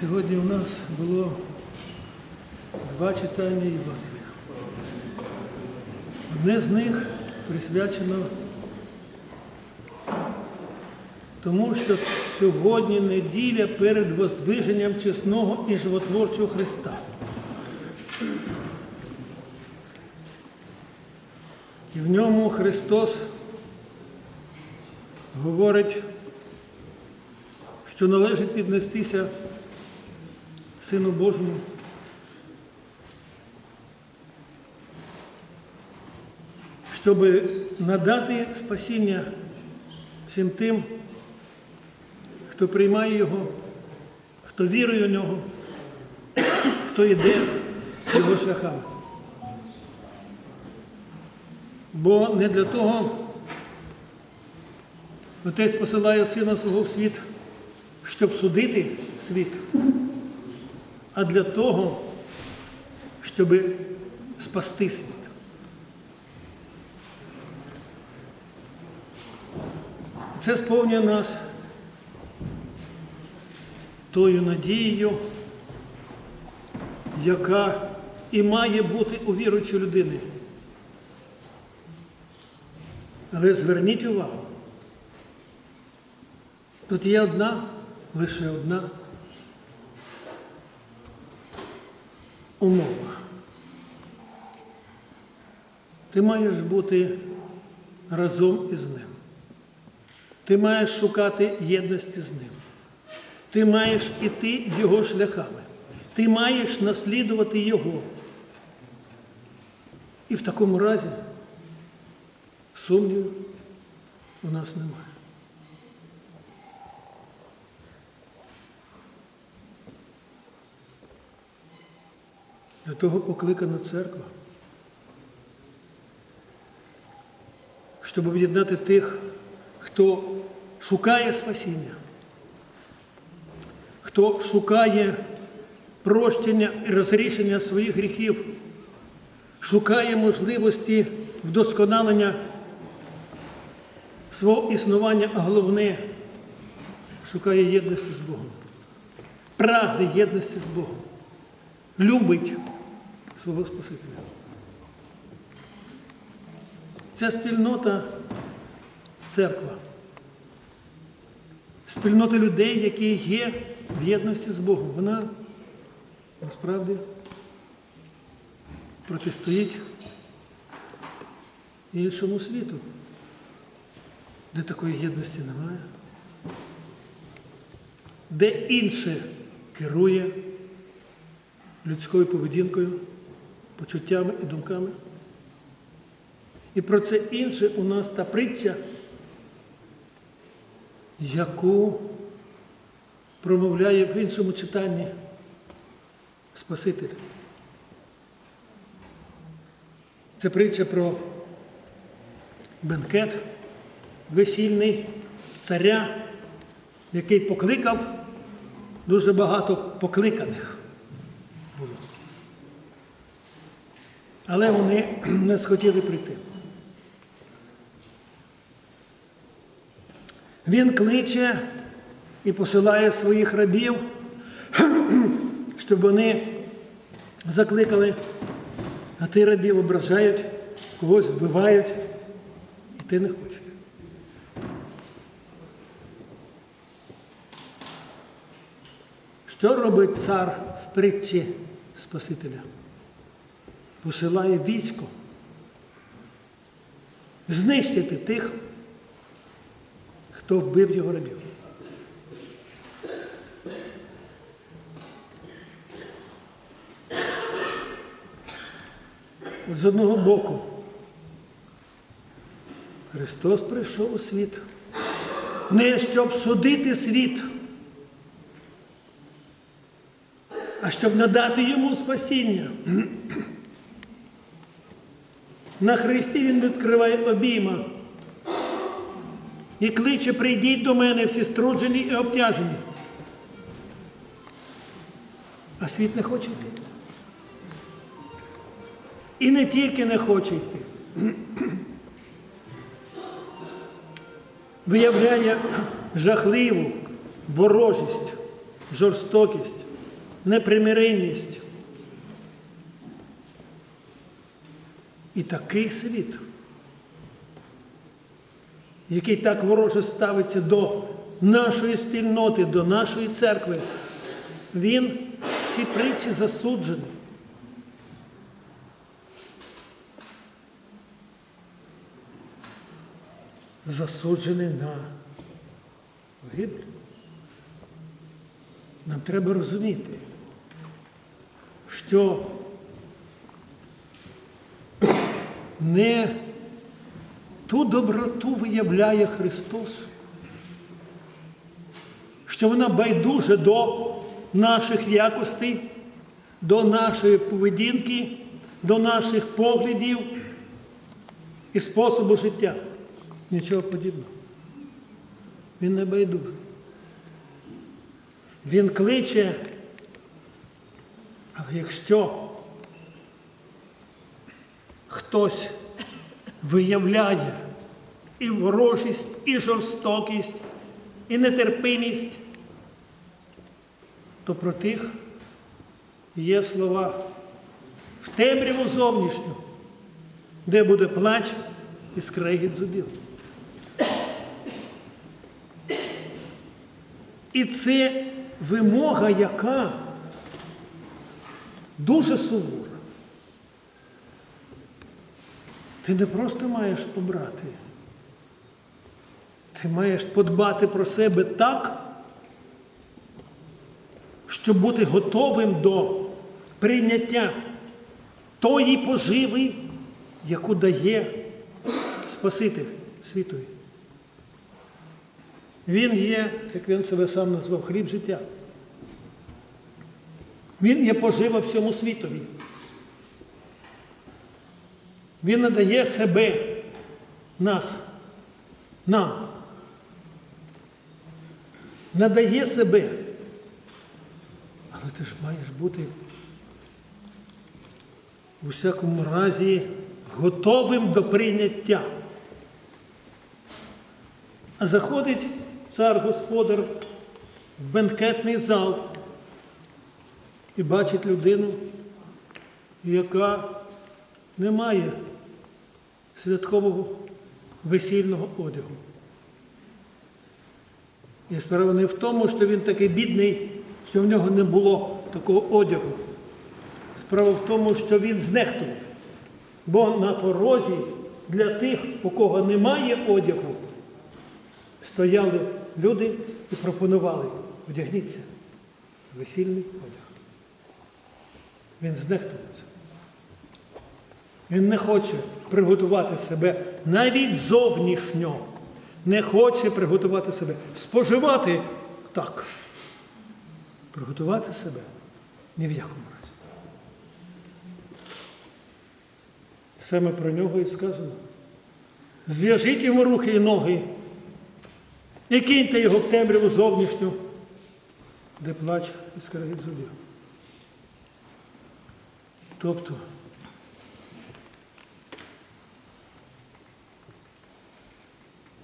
Сьогодні у нас було два читання Євангелія. Одне з них присвячено тому, що сьогодні неділя перед воздвиженням чесного і животворчого Христа. І в ньому Христос говорить, що належить піднестися Сину Божому. Щоб надати спасіння всім тим, хто приймає Його, хто вірує в нього, хто йде його шляхами. Бо не для того Отець посилає Сина свого в світ, щоб судити світ, а для того, щоб спасти світ. Це сповнює нас тою надією, яка і має бути у віруючої людини. Але зверніть увагу, тут є одна, лише одна умова. Ти маєш бути разом із ним. Ти маєш шукати єдності з ним. Ти маєш іти його шляхами. Ти маєш наслідувати Його. І в такому разі сумнівів у нас немає. Для того покликана церква, щоб об'єднати тих, хто шукає спасіння, хто шукає прощення і розрішення своїх гріхів, шукає можливості вдосконалення свого існування, а головне, шукає єдності з Богом, прагне єдності з Богом, любить свого Спасителя. Ця спільнота церква, спільнота людей, які є в єдності з Богом. Вона насправді протистоїть іншому світу, де такої єдності немає, де інше керує людською поведінкою, почуттями і думками. І про це інше у нас та притча, яку промовляє в іншому читанні Спаситель. Це притча про бенкет весільний царя, який покликав дуже багато покликаних було. Але вони не схотіли прийти. Він кличе і посилає своїх рабів, щоб вони закликали, а ти рабів ображають, когось вбивають, і ти не хочеш. Що робить цар в притчі Спасителя? Посилає військо знищити тих, хто вбив його рабів. От з одного боку, Христос прийшов у світ, не щоб судити світ, а щоб надати йому спасіння. На Христі Він відкриває обійма і кличе, прийдіть до мене всі струджені і обтяжені. А світ не хоче йти. І не тільки не хоче йти. Виявляє жахливу ворожість, жорстокість, непримиренність. І такий світ, який так вороже ставиться до нашої спільноти, до нашої церкви, він в цій притчі засуджений. Засуджений на гибель. Нам треба розуміти, що не ту доброту виявляє Христос, що вона байдуже до наших якостей, до нашої поведінки, до наших поглядів і способу життя. Нічого подібного. Він не байдужий. Він кличе, але якщо хтось виявляє і ворожість, і жорстокість, і нетерпимість, то про тих є слова в темряву зовнішню, де буде плач і скрегіт зубів. І це вимога, яка дуже сувора. Ти не просто маєш обрати, ти маєш подбати про себе так, щоб бути готовим до прийняття тої поживи, яку дає Спаситель світові. Він є, як він себе сам назвав, хліб життя. Він є пожива всьому світові. Він надає себе нас, нам. Надає себе. Але ти ж маєш бути у всякому разі готовим до прийняття. А заходить цар господар в бенкетний зал і бачить людину, яка не має святкового весільного одягу. І справа не в тому, що він такий бідний, що в нього не було такого одягу. Справа в тому, що він знехтував. Бо на порозі для тих, у кого немає одягу, стояли люди і пропонували, одягніться, весільний одяг. Він знехтував це. Він не хоче приготувати себе навіть зовнішньо, не хоче приготувати себе, споживати так. Приготувати себе ні в якому разі. Саме про нього і сказано. Зв'яжіть йому руки і ноги і киньте його в темряву зовнішню, де плач і скаргить зубів. Тобто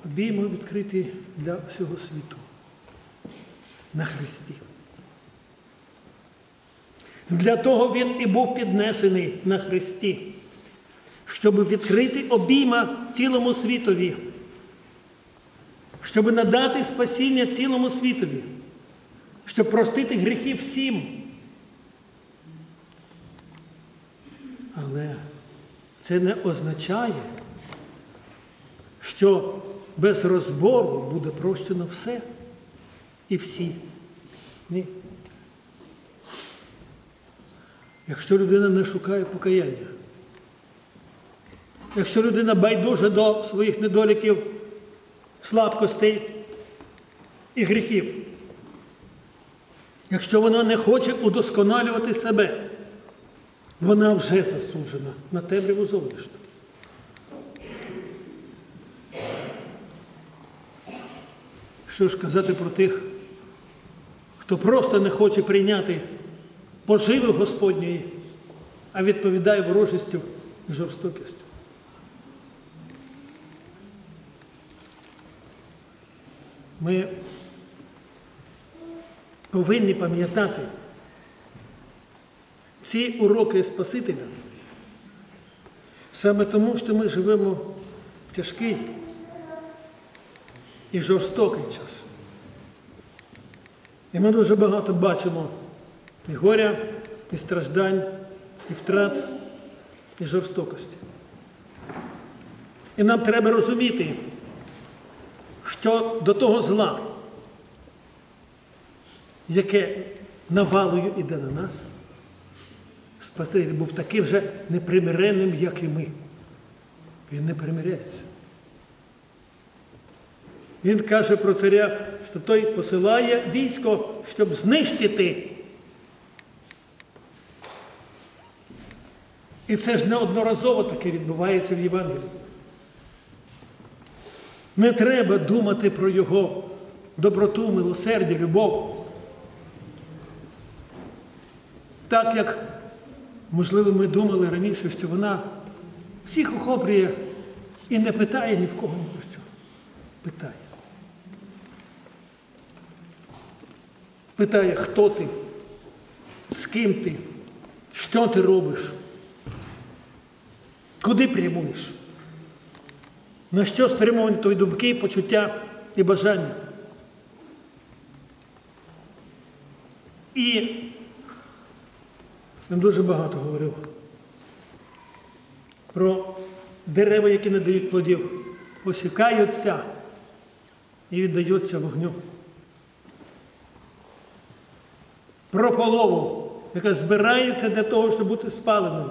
обіймо відкриті для всього світу на Христі. Для того він і був піднесений на Христі, щоб відкрити обійма цілому світові, щоб надати спасіння цілому світові, щоб простити гріхи всім. Але це не означає, що без розбору буде прощено все і всі. Ні. Якщо людина не шукає покаяння, якщо людина байдужа до своїх недоліків, слабкостей і гріхів, якщо вона не хоче удосконалювати себе, вона вже засуджена на темряву зовнішню. Що ж казати про тих, хто просто не хоче прийняти поживи Господньої, а відповідає ворожістю і жорстокістю. Ми повинні пам'ятати, ці уроки Спасителя саме тому, що ми живемо в тяжкий і жорстокий час. І ми дуже багато бачимо і горя, і страждань, і втрат, і жорстокості. І нам треба розуміти, що до того зла, яке навалою іде на нас, Спаситель був таким же непримиренним, як і ми. Він не примиряється. Він каже про царя, що той посилає військо, щоб знищити. І це ж неодноразово таке відбувається в Євангелії. Не треба думати про його доброту, милосердя, любов. Так як, можливо, ми думали раніше, що вона всіх охоплює і не питає ні в кого ні про що. Питає. Питає, хто ти, з ким ти, що ти робиш, куди прямуєш, на що спрямовані твої думки, почуття і бажання. І він дуже багато говорив про дерева, які не дають плодів, осікаються і віддаються вогню. Про полову, яка збирається для того, щоб бути спаленою.